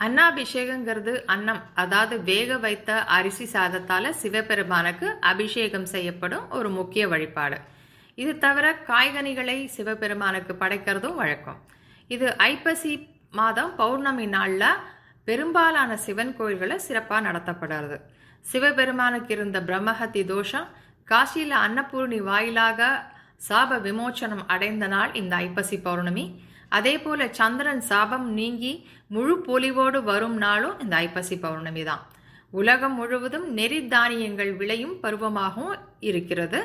அன்னாபிஷேகங்கிறது அன்னம் அதாவது வேக வைத்த அரிசி சாதத்தால் சிவபெருமானுக்கு அபிஷேகம் செய்யப்படும் ஒரு முக்கிய வழிபாடு. இது தவிர காய்கனிகளை சிவபெருமானுக்கு படைக்கிறதும் வழக்கம். இது ஐப்பசி மாதம் பௌர்ணமி நாளில் பெரும்பாலான சிவன் கோயில்களை சிறப்பாக நடத்தப்படுறது. சிவபெருமானுக்கு இருந்த பிரம்மஹத்தி தோஷம் காசியில் அன்னபூர்ணி வாயிலாக சாப விமோச்சனம் அடைந்த நாள் இந்த ஐப்பசி பௌர்ணமி. அதே போல சந்திரன் சாபம் நீங்கி முழு பொலிவோடு வரும் நாளும் இந்த ஐப்பசி பௌர்ணமி தான். உலகம் முழுவதும் நெறி தானியங்கள் விளையும் பருவமாகவும் இருக்கிறது.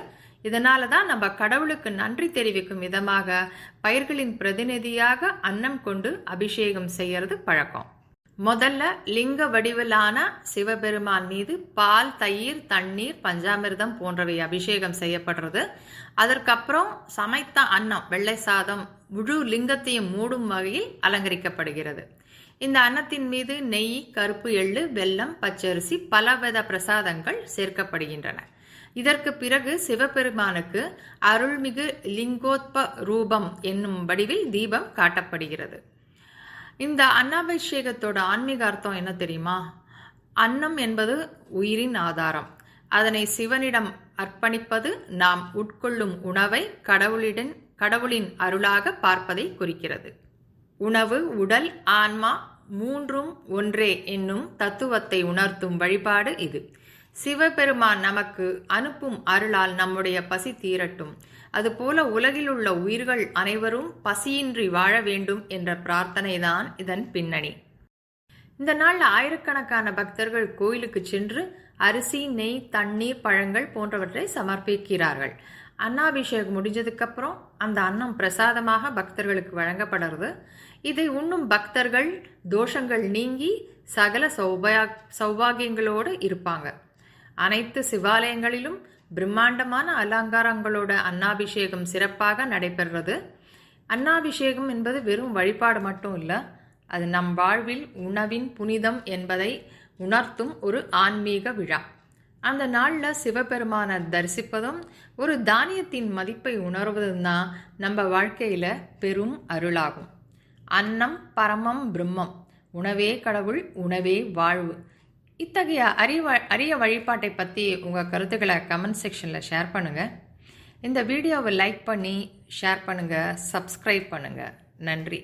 இதனால தான் நம்ம கடவுளுக்கு நன்றி தெரிவிக்கும் விதமாக பயிர்களின் பிரதிநிதியாக அன்னம் கொண்டு அபிஷேகம் செய்யறது பழக்கம். முதல்ல லிங்க வடிவிலான சிவபெருமான் மீது பால் தயிர் தண்ணீர் பஞ்சாமிர்தம் போன்றவை அபிஷேகம் செய்யப்படுறது. அதற்கப்புறம் சமைத்த அன்னம் வெள்ளை சாதம் முழு லிங்கத்தையும் மூடும் வகையில் அலங்கரிக்கப்படுகிறது. இந்த அன்னத்தின் மீது நெய் கருப்பு எள்ளு வெல்லம் பச்சரிசி பலவித பிரசாதங்கள் சேர்க்கப்படுகின்றன. இதற்கு பிறகு சிவபெருமானுக்கு அருள்மிகு லிங்கோத்ப ரூபம் என்னும் வடிவில் தீபம் காட்டப்படுகிறது. இந்த அன்னாபிஷேகத்தோட ஆன்மீக அர்த்தம் என்ன தெரியுமா? அன்னம் என்பது உயிரின் ஆதாரம். அதனை சிவனிடம் அர்ப்பணிப்பது நாம் உட்கொள்ளும் உணவை கடவுளிடன் கடவுளின் அருளாக பார்ப்பதை குறிக்கிறது. உணவு உடல் ஆன்மா மூன்றும் ஒன்றே என்னும் தத்துவத்தை உணர்த்தும் வழிபாடு இது. சிவபெருமான் நமக்கு அனுப்பும் அருளால் நம்முடைய பசி தீரட்டும். அதுபோல உலகில் உள்ள உயிர்கள் அனைவரும் பசியின்றி வாழ வேண்டும் என்ற பிரார்த்தனைதான் இதன் பின்னணி. இந்த நாள் ஆயிரக்கணக்கான பக்தர்கள் கோயிலுக்கு சென்று அரிசி நெய் தண்ணீர் பழங்கள் போன்றவற்றை சமர்ப்பிக்கிறார்கள். அன்னாபிஷேகம் முடிஞ்சதுக்கப்புறம் அந்த அன்னம் பிரசாதமாக பக்தர்களுக்கு வழங்கப்படுறது. இதை உண்ணும் பக்தர்கள் தோஷங்கள் நீங்கி சகல சௌபா சௌபாகியங்களோடு இருப்பாங்க. அனைத்து சிவாலயங்களிலும் பிரம்மாண்டமான அலங்காரங்களோட அன்னாபிஷேகம் சிறப்பாக நடைபெறுறது. அன்னாபிஷேகம் என்பது வெறும் வழிபாடு மட்டும் இல்லை அது நம் வாழ்வில் உணவின் புனிதம் என்பதை உணர்த்தும் ஒரு ஆன்மீக விழா. அந்த நாளில் சிவபெருமானை தரிசிப்பதும் ஒரு தானியத்தின் மதிப்பை உணர்வதும் தான் நம்ம வாழ்க்கையில் பெரும் அருளாகும். அன்னம் பரமம் பிரம்மம். உணவே கடவுள் உணவே வாழ்வு. இத்தகைய அறிவ அரிய வழிபாட்டை பற்றி உங்கள் கருத்துக்களை கமெண்ட் செக்ஷனில் ஷேர் பண்ணுங்கள் இந்த வீடியோவை லைக் பண்ணி ஷேர் பண்ணுங்கள் சப்ஸ்கிரைப் பண்ணுங்கள் நன்றி.